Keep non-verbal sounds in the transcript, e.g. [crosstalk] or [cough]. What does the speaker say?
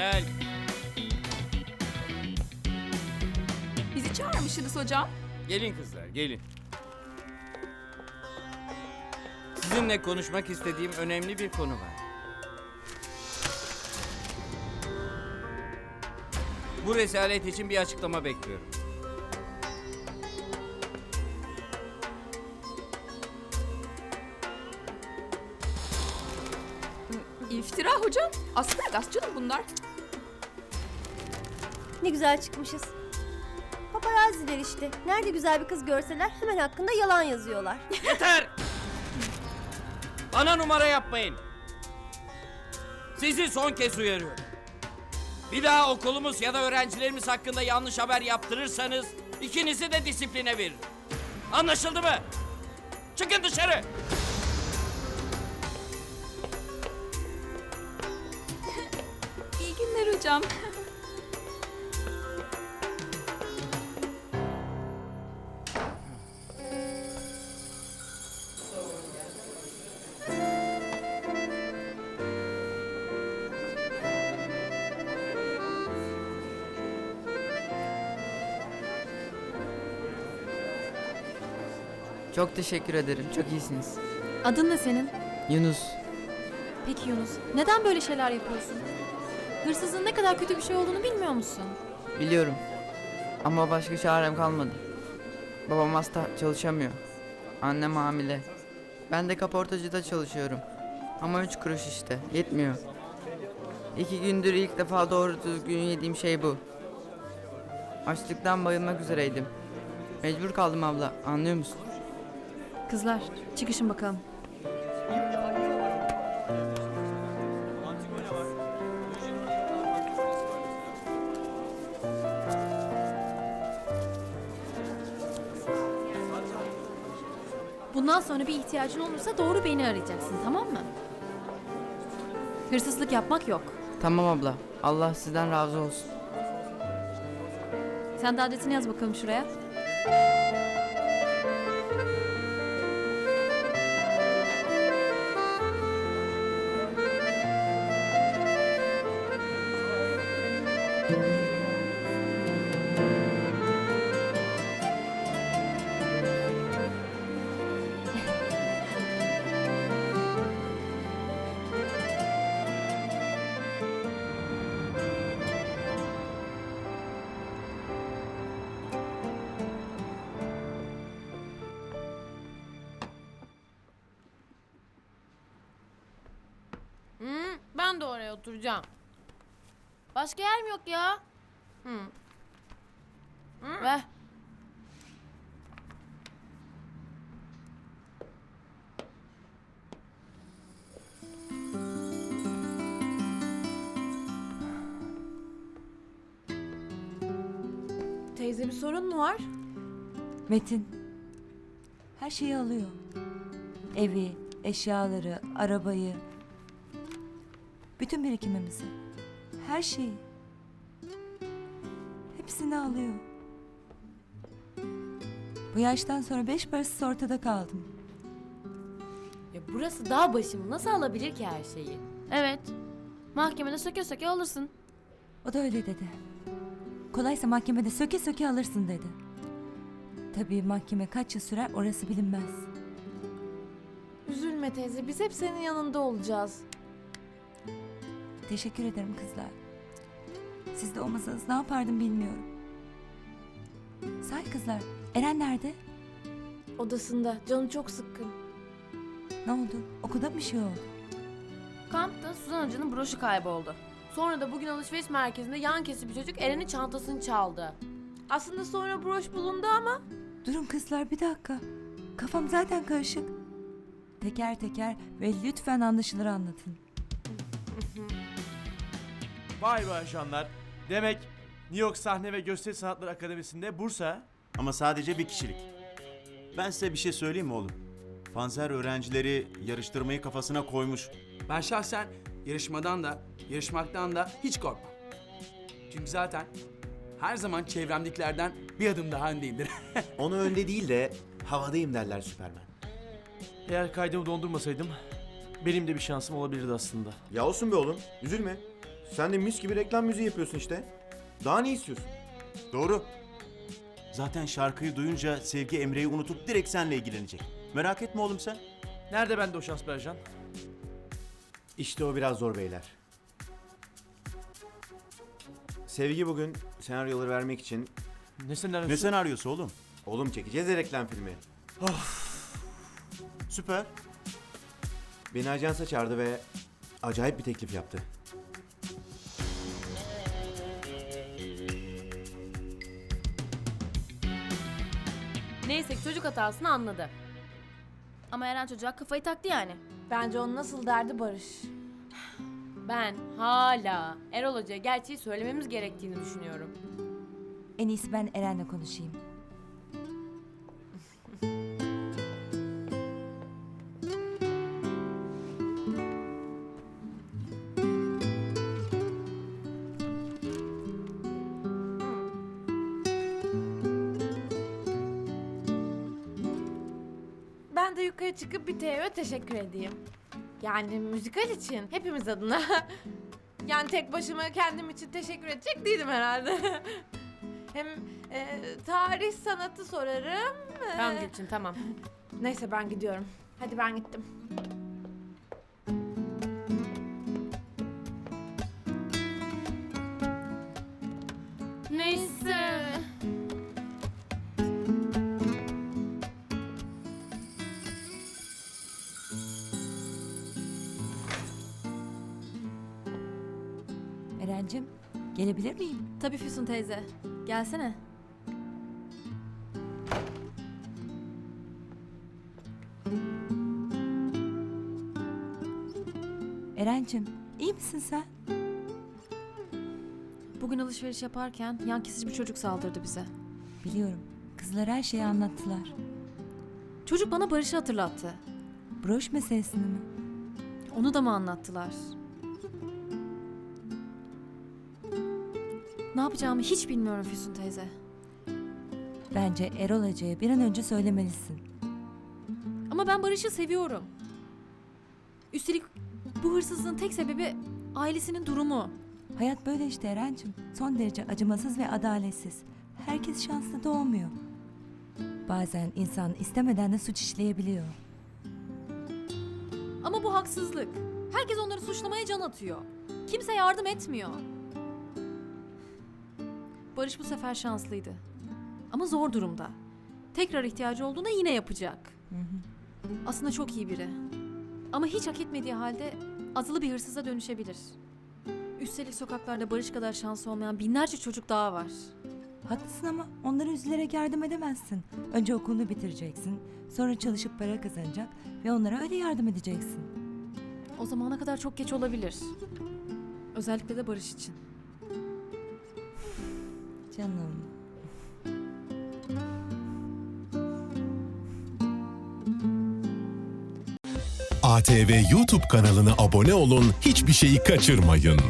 Gel. Bizi çağırmışsınız hocam. Gelin kızlar, gelin. Sizinle konuşmak istediğim önemli bir konu var. Bu resalet için bir açıklama bekliyorum. İftira hocam. Asparagas canım bunlar. Ne güzel çıkmışız. Paparazziler işte. Nerede güzel bir kız görseler hemen hakkında yalan yazıyorlar. [laughs] Yeter! Bana numara yapmayın. Sizi son kez uyarıyorum. Bir daha okulumuz ya da öğrencilerimiz hakkında yanlış haber yaptırırsanız ikinizi de disipline veririm. Anlaşıldı mı? Çıkın dışarı. İyi günler hocam. Çok teşekkür ederim. Çok iyisiniz. Adın ne senin? Yunus. Peki Yunus, neden böyle şeyler yapıyorsun? Hırsızlığın ne kadar kötü bir şey olduğunu bilmiyor musun? Biliyorum. Ama başka çarem kalmadı. Babam hasta çalışamıyor. Annem hamile. Ben de kaportacıda çalışıyorum. Ama üç kuruş işte. Yetmiyor. İki gündür ilk defa doğru düzgün yediğim şey bu. Açlıktan bayılmak üzereydim. Mecbur kaldım abla. Anlıyor musun? Kızlar, çıkışın bakalım. Bundan sonra bir ihtiyacın olursa doğru beni arayacaksın, tamam mı? Hırsızlık yapmak yok. Tamam abla. Allah sizden razı olsun. Sen de adresini yaz bakalım şuraya. Ben de oraya oturacağım. Başka yer mi yok ya? Hı. Ver. Teyze bir sorun mu var? Metin her şeyi alıyor. Evi, eşyaları, arabayı. Bütün birikimimizi. Her şeyi. Hepsini alıyor. Bu yaştan sonra beş parasız ortada kaldım. Ya burası dağ başı mı? Nasıl alabilir ki her şeyi? Evet. Mahkemede söke söke alırsın. O da öyle dedi. Kolaysa mahkemede söke söke alırsın dedi. Tabii mahkeme kaç yıl sürer orası bilinmez. Üzülme teyze. Biz hep senin yanında olacağız. Teşekkür ederim kızlar. Siz de olmasanız ne yapardım bilmiyorum. Sahi kızlar, Eren nerede? Odasında. Canı çok sıkkın. Ne oldu? Okulda mı bir şey oldu? Kampta Suzan Hoca'nın broşu kayboldu. Sonra da bugün alışveriş merkezinde yan kesi bir çocuk Eren'in çantasını çaldı. Aslında sonra broş bulundu ama Durun kızlar bir dakika. Kafam zaten karışık. Teker teker ve lütfen anlaşılır anlatın. [laughs] Vay be ajanlar. Demek New York Sahne ve Gösteri Sanatları Akademisi'nde Bursa. Ama sadece bir kişilik. Ben size bir şey söyleyeyim mi oğlum? Panzer öğrencileri yarıştırmayı kafasına koymuş. Ben şahsen yarışmadan da, yarışmaktan da hiç korkmam. Çünkü zaten her zaman çevremdekilerden bir adım daha öndeyimdir. [laughs] Onu önde değil de havadayım derler Süpermen. Eğer kaydımı dondurmasaydım benim de bir şansım olabilirdi aslında. Ya olsun be oğlum, üzülme. Sen de mis gibi reklam müziği yapıyorsun işte. Daha ne istiyorsun? Doğru. Zaten şarkıyı duyunca Sevgi Emre'yi unutup direkt seninle ilgilenecek. Merak etme oğlum sen. Nerede bende o şans be ajan? İşte o biraz zor beyler. Sevgi bugün senaryoları vermek için Ne senaryosu? Ne senaryosu oğlum? oğlum çekeceğiz ya reklam filmi. Süper. Beni ajansa çağırdı ve acayip bir teklif yaptı. Neyse ki çocuk hatasını anladı. Ama Eren çocuğa kafayı taktı yani. Bence onun nasıl derdi Barış. Ben hala Erol Hoca'ya gerçeği söylememiz gerektiğini düşünüyorum. En iyisi ben Eren'le konuşayım. [laughs] yukarı çıkıp bir Teo'ya teşekkür edeyim. Yani müzikal için hepimiz adına. [laughs] yani tek başıma kendim için teşekkür edecek değilim herhalde. [laughs] Hem e, tarih sanatı sorarım. Tamam e, Gülçin tamam. Neyse ben gidiyorum. Hadi ben gittim. Eren'cim gelebilir miyim? Tabii Füsun teyze. Gelsene. Eren'cim iyi misin sen? Bugün alışveriş yaparken yan kesici bir çocuk saldırdı bize. Biliyorum. Kızlar her şeyi anlattılar. Çocuk bana Barış'ı hatırlattı. Broş meselesini mi? Onu da mı anlattılar? Ne yapacağımı hiç bilmiyorum Füsun teyze. Bence Erol Hoca'ya bir an önce söylemelisin. Ama ben Barış'ı seviyorum. Üstelik bu hırsızlığın tek sebebi ailesinin durumu. Hayat böyle işte Eren'cim. Son derece acımasız ve adaletsiz. Herkes şanslı doğmuyor. Bazen insan istemeden de suç işleyebiliyor. Ama bu haksızlık. Herkes onları suçlamaya can atıyor. Kimse yardım etmiyor. Barış bu sefer şanslıydı. Ama zor durumda. Tekrar ihtiyacı olduğunda yine yapacak. Aslında çok iyi biri. Ama hiç hak etmediği halde azılı bir hırsıza dönüşebilir. Üstelik sokaklarda Barış kadar şanslı olmayan binlerce çocuk daha var. Haklısın ama onlara üzülerek yardım edemezsin. Önce okulunu bitireceksin. Sonra çalışıp para kazanacak ve onlara öyle yardım edeceksin. O zamana kadar çok geç olabilir. Özellikle de Barış için. Canım. ATV YouTube kanalına abone olun, hiçbir şeyi kaçırmayın.